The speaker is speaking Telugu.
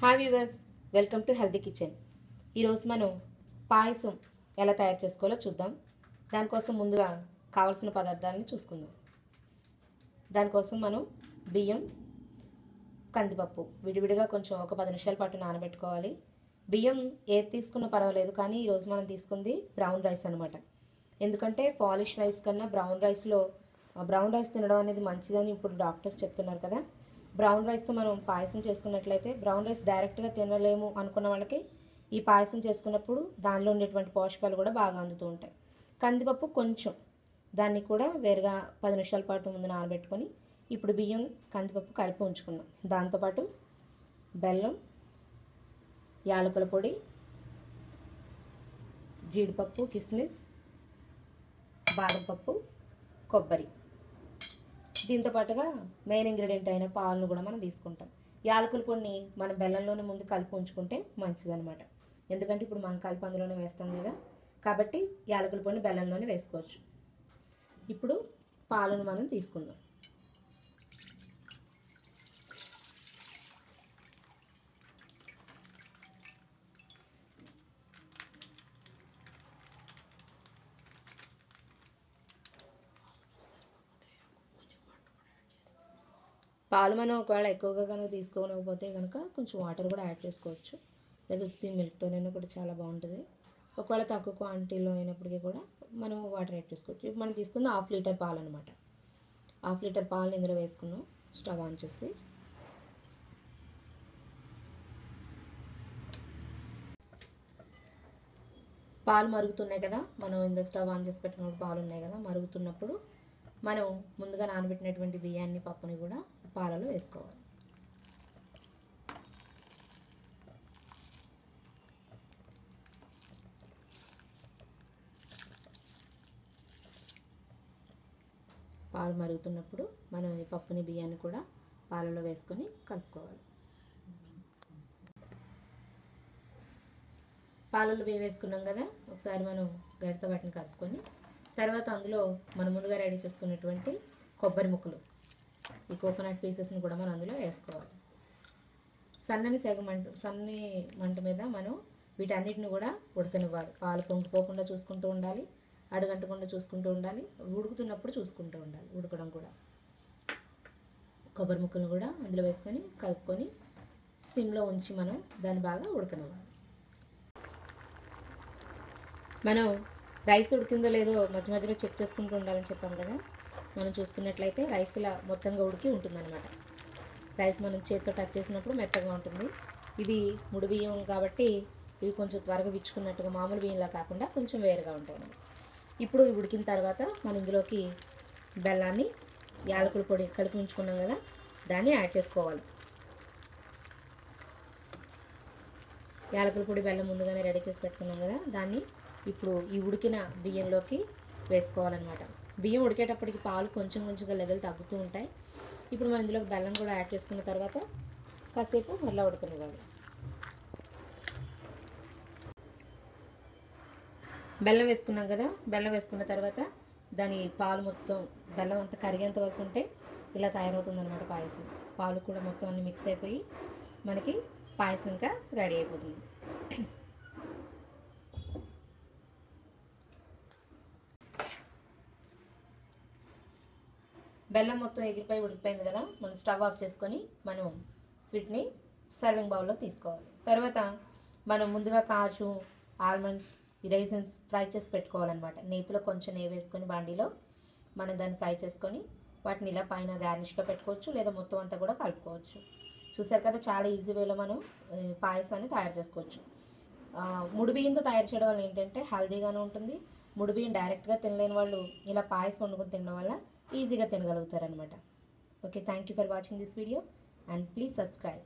Hi viewers welcome to healthy kitchen ఈరోజు మనం పాయసం ఎలా తయారు చేసుకోవాలో చూద్దాం. దానికోసం ముందుగా కావాల్సిన పదార్థాలను చూసుకుందాం. దానికోసం మనం బియ్యం కందిపప్పు విడివిడిగా కొంచెం ఒక పది నిమిషాల పాటు నానబెట్టుకోవాలి. బియ్యం ఏది తీసుకున్నా పర్వాలేదు కానీ ఈరోజు మనం తీసుకుంది బ్రౌన్ రైస్ అనమాట ఎందుకంటే పాలిష్ రైస్ కన్నా బ్రౌన్ రైస్లో బ్రౌన్ రైస్ తినడం అనేది మంచిదని ఇప్పుడు డాక్టర్స్ చెప్తున్నారు కదా. బ్రౌన్ రైస్తో మనం పాయసం చేసుకున్నట్లయితే బ్రౌన్ రైస్ డైరెక్ట్గా తినలేము అనుకున్న వాళ్ళకి ఈ పాయసం చేసుకున్నప్పుడు దానిలో ఉండేటువంటి పోషకాలు కూడా బాగా అందుతూ ఉంటాయి. కందిపప్పు కొంచెం దాన్ని కూడా వేరుగా పది నిమిషాల పాటు ముందు నానబెట్టుకొని ఇప్పుడు బియ్యం కందిపప్పు కలిపి ఉంచుకున్నాం. దాంతోపాటు బెల్లం యాలకుల పొడి జీడిపప్పు కిస్మిస్ బాదంపప్పు కొబ్బరి. దీంతో పాటుగా మెయిన్ ఇంగ్రీడియంట్ అయిన పాలను కూడా మనం తీసుకుంటాం. యాలకుల పొడిని మనం బెల్లంలోనే ముందు కలిపి ఉంచుకుంటే మంచిదనమాట ఎందుకంటే ఇప్పుడు మనం కలిపి అందులోనే వేస్తాం కదా. కాబట్టి యాలకుల పొడిని బెల్లంలోనే వేసుకోవచ్చు. ఇప్పుడు పాలను మనం తీసుకుందాం. పాలు మనం ఒకవేళ ఎక్కువగా కనుక తీసుకోకపోతే కనుక కొంచెం వాటర్ కూడా యాడ్ చేసుకోవచ్చు. లేదా ఉత్తి మిల్క్తోనైనా కూడా చాలా బాగుంటుంది. ఒకవేళ తక్కువ క్వాంటిటీలో అయినప్పటికీ కూడా మనం వాటర్ యాడ్ చేసుకోవచ్చు. ఇప్పుడు మనం తీసుకుంది హాఫ్ లీటర్ పాలు అనమాట హాఫ్ లీటర్ పాలు ఇందులో వేసుకున్నాం. స్టవ్ ఆన్ చేసి. పాలు మరుగుతున్నాయి కదా. మనం ఇందులో స్టవ్ ఆన్ చేసి పెట్టినప్పుడు పాలు ఉన్నాయి కదా. మరుగుతున్నప్పుడు మనం ముందుగా నానబెట్టినటువంటి బియ్యాన్ని పప్పుని కూడా పాలలో వేసుకోవాలి. పాలు మరుగుతున్నప్పుడు మనం ఈ పప్పుని బియ్యాన్ని కూడా పాలలో వేసుకొని కలుపుకోవాలి. పాలలో బియ్యం వేసుకున్నాం కదా ఒకసారి మనం గడితో వాటిని కలుపుకొని తర్వాత అందులో మనం ముందుగా రెడీ చేసుకున్నటువంటి కొబ్బరి ముక్కలు. ఈ కోకోనట్ పీసెస్ని కూడా మనం అందులో వేసుకోవాలి. సన్నని సెగ మంట సన్నని మంట మీద మనం వీటన్నిటిని కూడా ఉడకనివ్వాలి. పాలు పొంగిపోకుండా చూసుకుంటూ ఉండాలి అడుగంటకుండా చూసుకుంటూ ఉండాలి ఉడుకుతున్నప్పుడు చూసుకుంటూ ఉండాలి ఉడకడం కూడా. కొబ్బరి ముక్కలు కూడా అందులో వేసుకొని కలుపుకొని సిమ్లో ఉంచి మనం దాన్ని బాగా ఉడకనివ్వాలి. మనం రైస్ ఉడికిందో లేదో మధ్య మధ్యలో చెక్ చేసుకుంటూ ఉండాలని చెప్పాం కదా? మనం చూసుకున్నట్లయితే రైస్ ఇలా మొత్తంగా ఉడికి ఉంటుందన్నమాట. రైస్ మనం చేతితో టచ్ చేసినప్పుడు మెత్తగా ఉంటుంది. ఇది ముడి బియ్యం కాబట్టి ఇవి కొంచెం త్వరగా విచ్చుకున్నట్టుగా మామూలు బియ్యంలా కాకుండా కొంచెం వేరుగా ఉంటాయి ఇప్పుడు ఇవి ఉడికిన తర్వాత మనం ఇందులోకి బెల్లాన్ని యాలకుల పొడి కలిపి ఉంచుకున్నాం కదా దాన్ని యాడ్ చేసుకోవాలి. యాలకుల పొడి బెల్లం ముందుగానే రెడీ చేసి పెట్టుకున్నాం కదా దాన్ని ఇప్పుడు ఈ ఉడికిన బియ్యంలోకి వేసుకోవాలన్నమాట. బియ్యం ఉడికేటప్పటికి పాలు కొంచెం కొంచెంగా లెవెల్ తగ్గుతూ ఉంటాయి. ఇప్పుడు మనం ఇందులోకి బెల్లం కూడా యాడ్ చేసుకున్న తర్వాత కాసేపు మళ్ళీ ఉడకనివ్వాలి. బెల్లం వేసుకున్నాం కదా బెల్లం వేసుకున్న తర్వాత దాని పాలు మొత్తం బెల్లం అంతా కరిగేంత వరకు ఉంటే ఇలా తయారవుతుందన్నమాట పాయసం. పాలు కూడా మొత్తం అన్ని మిక్స్ అయిపోయి మనకి పాయసం ఇంకా రెడీ అయిపోతుంది. బెల్లం మొత్తం ఎగిరిపోయి ఉడికిపోయింది కదా మనం స్టవ్ ఆఫ్ చేసుకొని మనం స్వీట్ని సర్వింగ్ బౌల్లో తీసుకోవాలి. తర్వాత మనం ముందుగా కాజు ఆల్మండ్స్ రైజన్స్ ఫ్రై చేసి పెట్టుకోవాలన్నమాట. నేతిలో కొంచెం నెయ్యి వేసుకొని బాండీలో మనం దాన్ని ఫ్రై చేసుకొని వాటిని ఇలా పైన గార్నిష్గా పెట్టుకోవచ్చు లేదా మొత్తం అంతా కూడా కలుపుకోవచ్చు. చూసారు కదా చాలా ఈజీ వేలో మనం పాయసాన్ని తయారు చేసుకోవచ్చు. ముడి బియ్యంతో తయారు చేయడం వల్ల ఏంటంటే హెల్దీగానే ఉంటుంది. ముడి బియ్యం డైరెక్ట్గా తినలేని వాళ్ళు ఇలా పాయసం వండుకొని తినడం వల్ల ఈజీగా తినగలుగుతారనమాట okay thank you for watching this video and please subscribe